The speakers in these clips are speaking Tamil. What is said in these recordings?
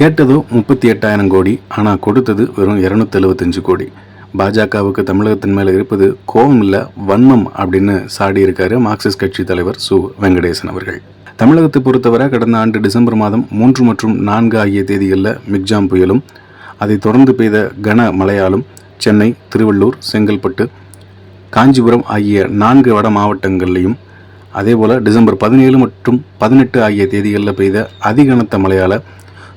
கேட்டதோ முப்பத்தி எட்டாயிரம் கோடி ஆனால் கொடுத்தது வெறும் இரநூத்தி எழுபத்தஞ்சு கோடி. பாஜகவுக்கு தமிழகத்தின் மேலே இருப்பது கோபம் இல்லை வன்மம் அப்படின்னு சாடியிருக்காரு மார்க்சிஸ்ட் கட்சி தலைவர் சு. வெங்கடேசன் அவர்கள். தமிழகத்தை பொறுத்தவரை கடந்த ஆண்டு டிசம்பர் மாதம் மூன்று மற்றும் நான்கு ஆகிய தேதிகளில் மிக்ஜாம் புயலும் அதைத் தொடர்ந்து பெய்த கன மழையாலும் சென்னை திருவள்ளூர் செங்கல்பட்டு காஞ்சிபுரம் ஆகிய நான்கு வட மாவட்டங்கள்லையும் அதேபோல் டிசம்பர் பதினேழு மற்றும் பதினெட்டு ஆகிய தேதிகளில் பெய்த அதிகனத்த மழையால்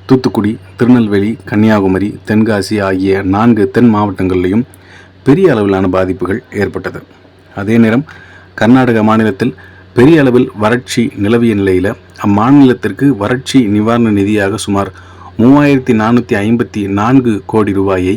தூத்துக்குடி திருநெல்வேலி கன்னியாகுமரி தென்காசி ஆகிய நான்கு தென் மாவட்டங்களிலும் பெரிய அளவிலான பாதிப்புகள் ஏற்பட்டது. அதே நேரம் கர்நாடக மாநிலத்தில் பெரிய அளவில் வறட்சி நிலவிய நிலையில் அம்மாநிலத்திற்கு வறட்சி நிவாரண நிதியாக சுமார் மூவாயிரத்தி நானூற்றி ஐம்பத்தி நான்கு கோடி ரூபாயை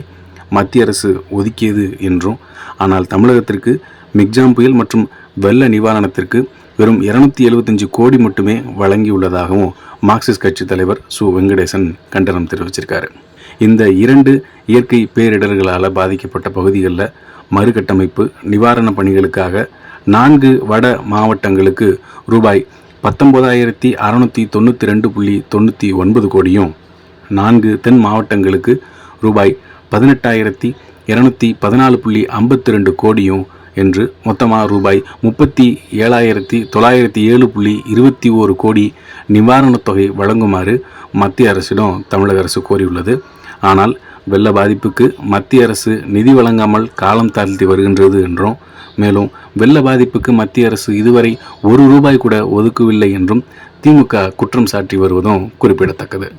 மத்திய அரசு ஒதுக்கியது என்றும் ஆனால் தமிழகத்திற்கு மிக்ஜாம் புயல் மற்றும் வெள்ள நிவாரணத்திற்கு வெறும் இருநூத்தி எழுபத்தஞ்சு கோடி மட்டுமே வழங்கியுள்ளதாகவும் மார்க்சிஸ்ட் கட்சி தலைவர் சு. வெங்கடேசன் கண்டனம் தெரிவிச்சிருக்காரு. இந்த இரண்டு இயற்கை பேரிடர்களால் பாதிக்கப்பட்ட பகுதிகளில் மறுகட்டமைப்பு நிவாரணப் பணிகளுக்காக நான்கு வட மாவட்டங்களுக்கு ரூபாய் பத்தொன்பதாயிரத்தி அறநூற்றி தொண்ணூற்றி ரெண்டு புள்ளி தொண்ணூற்றி ஒன்பது கோடியும் நான்கு தென் மாவட்டங்களுக்கு ரூபாய் பதினெட்டாயிரத்தி இரநூத்தி பதினாலு புள்ளி ஐம்பத்தி ரெண்டு கோடியும் என்று மொத்தமாக ரூபாய் முப்பத்தி ஏழாயிரத்தி தொள்ளாயிரத்தி ஏழு புள்ளி இருபத்தி ஓரு கோடி நிவாரணத் தொகை வழங்குமாறு மத்திய அரசிடம் தமிழக அரசு கோரியுள்ளது. ஆனால் வெள்ள பாதிப்புக்கு மத்திய அரசு நிதி வழங்காமல் காலம் தாழ்த்தி வருகின்றது என்றும் மேலும் வெள்ள பாதிப்புக்கு மத்திய அரசு இதுவரை ஒரு ரூபாய் கூட ஒதுக்கவில்லை என்றும் திமுக குற்றம் சாட்டி வருவதும் குறிப்பிடத்தக்கது.